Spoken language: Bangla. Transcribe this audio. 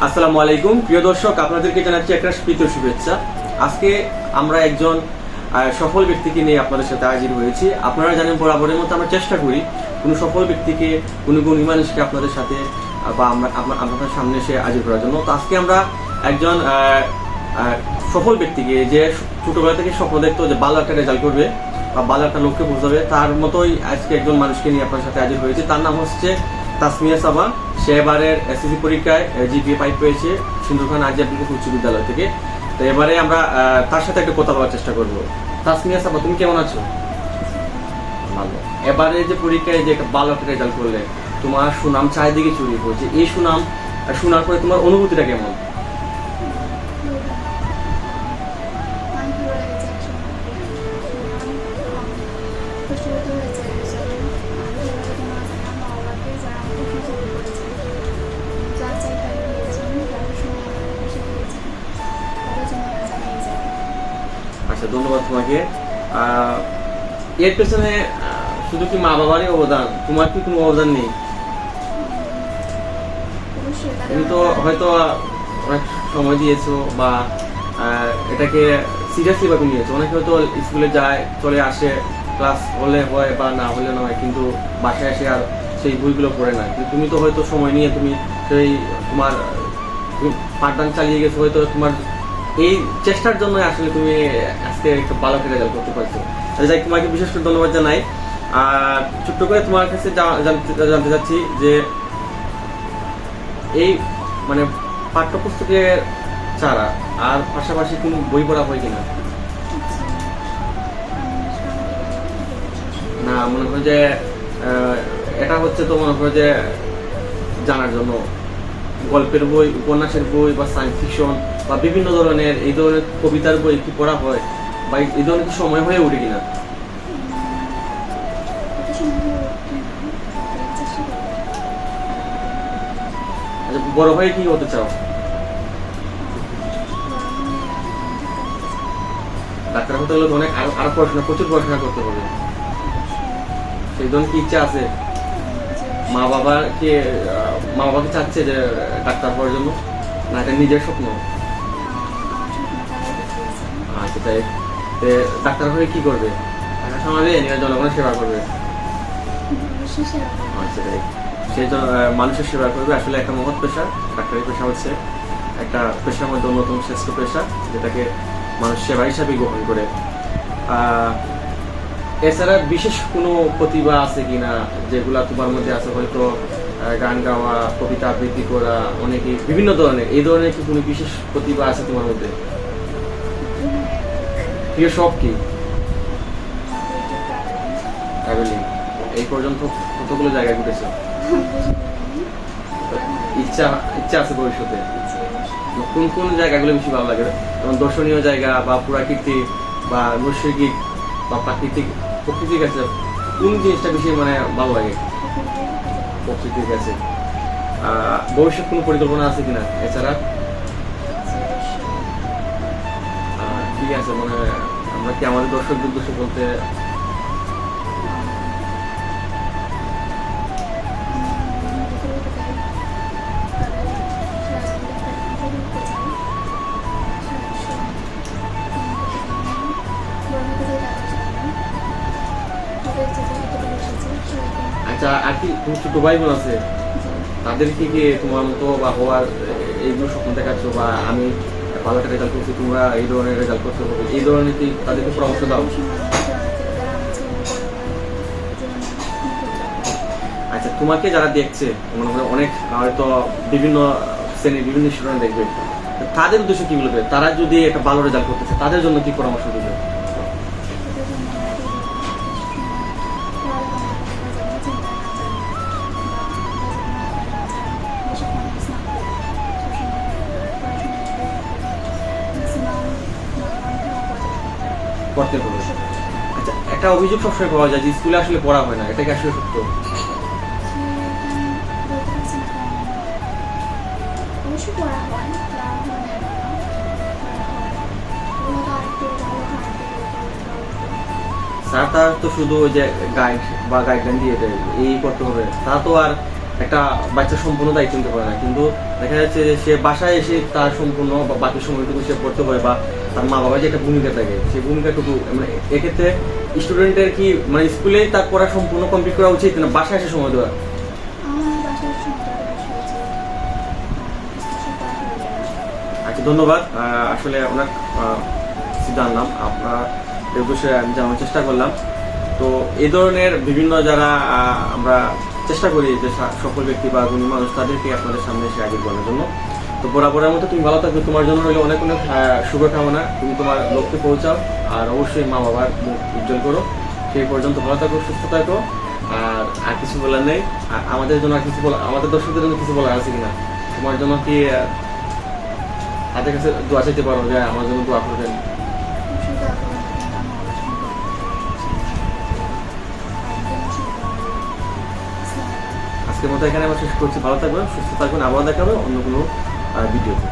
আসসালামু আলাইকুম। প্রিয় দর্শক, আপনাদেরকে জানাচ্ছি একটা প্রীত শুভেচ্ছা। আজকে আমরা একজন সফল ব্যক্তিকে নিয়ে আপনাদের সাথে হাজির হয়েছি। আপনারা জানেন, বরাবরের মতো আমরা চেষ্টা করি কোনো সফল ব্যক্তিকে, কোনো গুণী মানুষকে আপনাদের সাথে বা আমরা আপনা- আপনাদের সামনে এসে হাজির করার জন্য। তো আজকে আমরা একজন সফল ব্যক্তিকে, যে ছোটবেলা থেকে স্বপ্ন দেখতো যে ভালো একটা রেজাল্ট করবে, বা ভালো একটা লক্ষ্যে পৌঁছাবে, তার মতোই আজকে একজন মানুষকে নিয়ে আপনার সাথে হাজির হয়েছে। তার নাম হচ্ছে তাসমিয়া সাবা। সে এবারের এসএসসি পরীক্ষায় জিপিএ পাইপ পেয়েছে সুন্দরখান আজ আব্দুল উচ্চ বিদ্যালয় থেকে। তো এবারে আমরা তার সাথে একটা কথা বলার চেষ্টা করব। তাসমিয়া সাবা, তুমি কেমন আছো? ভালো। এবারে যে পরীক্ষায় যে ভালো একটা রেজাল্ট করলে, তোমার সুনাম চারিদিকে চুরি পড়ছে। এই সুনাম শোনার পরে তোমার অনুভূতিটা কেমন? ধন্যবাদ তোমাকে। এর পেছনে শুধু কি মা বাবারই অবদান? তোমার কি কোনো অবদান নেই? তুমি তো হয়তো অনেক সময় দিয়েছ বা এটাকে সিরিয়াসলি ভাবে নিয়েছো। অনেকে হয়তো স্কুলে যায় চলে আসে ক্লাস হলে হয় বা না হলে নয় কিন্তু বাসায় এসে আর সেই বইগুলো পড়ে না। কিন্তু তুমি তো হয়তো সময় নিয়ে তুমি সেই তোমার তুমি পাঠদান চালিয়ে গেছো হয়তো তোমার এই চেষ্টার জন্য আসলে তুমি আজকে একটা ভালো একটা রেজাল্ট করতে পারছ। যাই তোমাকে বিশেষ করে ধন্যবাদ জানাই। আর ছোট্ট করে তোমার কাছে জানতে চাচ্ছি যে এই মানে পাঠ্যপুস্তকের ছাড়া আর পাশাপাশি কোনো বই পড়া হয় কিনা? না, মনে হয় যে এটা হচ্ছে তো মনে হয় যে জানার জন্য। গল্পের বই, উপন্যাসের বই বা সায়েন্স ফিকশন বা বিভিন্ন ধরনের এই ধরনের কবিতার বই কি পড়া হয় বা এই- ধরনের কি সময় হয়ে ওঠে কিনা। আচ্ছা বড় হয়ে কি হতে চাও? ডাক্তার হতে তো অনেক আরও পড়াশোনা প্রচুর পড়াশোনা করতে হবে। সেই ধরনের কি ইচ্ছা আছে? মা বাবাকে মা বাবাকে চাচ্ছে যে ডাক্তার হওয়ার জন্য? না, এটা নিজের স্বপ্ন। আচ্ছা তাই। ডাক্তার হয়ে কি করবে? টাকা কামাবে জনগণের সেবা করবে? আচ্ছা তাই। সেই আহ, মানুষের সেবা করবে। আসলে একটা মহৎ পেশা ডাক্তারি পেশা হচ্ছে একটা পেশার মধ্যে অন্যতম শ্রেষ্ঠ পেশা যেটাকে মানুষ সেবা হিসাবে গ্রহণ করে। এছাড়া বিশেষ কোনো প্রতিভা আছে কিনা যেগুলা তোমার মধ্যে আছে? হয়তো গান গাওয়া কবিতা আবৃত্তি করা অনেকে বিভিন্ন ধরনের। এই ধরনের কি কোনো বিশেষ প্রতিভা আছে তোমার মধ্যে? প্রিয় কি? এই পর্যন্ত কতগুলো ইচ্ছা ইচ্ছা আছে ভবিষ্যতে। কোন কোন জায়গাগুলো বেশি ভালো লাগে? যেমন দর্শনীয় জায়গা বা পুরাকীর্তি বা নৈসর্গিক বা প্রাকৃতিক প্রকৃতির কাছে, কোন জিনিসটা বেশি মানে ভালো লাগে? প্রকৃতির কাছে। ভবিষ্যৎ কোনো পরিকল্পনা আছে কিনা? এছাড়া ঠিক আছে মানে আমরা কি আমাদের দর্শকদের উদ্দেশ্যে বলতে আচ্ছা আর কি তোমার ছোট ভাই বোন আছে? তাদের কি কি তোমার মতো বা হওয়ার এইগুলো স্বপ্ন দেখাচ্ছ বা আমি ভালো রেজাল্ট করছি, তোমরা এই ধরনের রেজাল্ট করতে হবে এই ধরনের কি তাদেরকে পরামর্শ দাও। আচ্ছা তোমাকে যারা দেখছে, মনে হয় অনেক, হয়তো বিভিন্ন শ্রেণির বিভিন্ন স্টুডেন্ট দেখবে, তাদের উদ্দেশ্যে কি বলবে? তারা যদি একটা ভালো রেজাল্ট করতেছে তাদের জন্য কি পরামর্শ দেবে? করতে হবে আচ্ছা একটা অভিযোগ সবসময় পাওয়া যায় যে স্কুলে আসলে পড়া হয় না এটা কি আসলে সত্য। স্যার তার তো শুধু ওই যে গাইড বা গাইডলাইন দিয়ে দেয় এই করতে হবে। তা তো আর একটা বাচ্চা সম্পূর্ণ দায়িত্ব নিতে পারে না। কিন্তু দেখা যাচ্ছে যে সে বাসায় এসে তার সম্পূর্ণ বা বাকি সময়টুকু সে পড়তে পারে বা তার মা বাবার যে একটা ভূমিকা থাকে সেই ভূমিকাটুকু মানে এক্ষেত্রে স্টুডেন্টের কি মানে স্কুলেই তার পড়া সম্পূর্ণ কমপ্লিট করা উচিত না? বাসায় এসে সময় দেওয়া? আচ্ছা ধন্যবাদ। আসলে অনেক জানলাম। আপনার এই বিষয়ে আমি জানার চেষ্টা করলাম। তো এই ধরনের বিভিন্ন যারা আমরা চেষ্টা করি যে সা- সফল ব্যক্তি বা গুণী মানুষ তাদেরকে আপনাদের সামনে এসে আগে করার জন্য। তো বরাবরের মতো তুমি ভালো থাকবে, তোমার জন্য রইল অনেক অনেক শুভকামনা। তুমি তোমার লক্ষ্যে পৌঁছাও আর অবশ্যই মা বাবার মুখ উজ্জ্বল করো। সেই পর্যন্ত ভালো থাকো, সুস্থ থাকো। আর আর কিছু বলার নেই। আর আমাদের জন্য আর কিছু বলা আমাদের দর্শকদের জন্য কিছু বলার আছে কিনা? তোমার জন্য কি হাতের কাছে দোয়া চাইতে পারো যে আমার জন্য দোয়া করবেন? আজকের মতো এখানে আমরা শেষ করছি। ভালো থাকবেন, সুস্থ থাকবেন। আবার দেখাবে অন্য কোনো ভিডিওতে।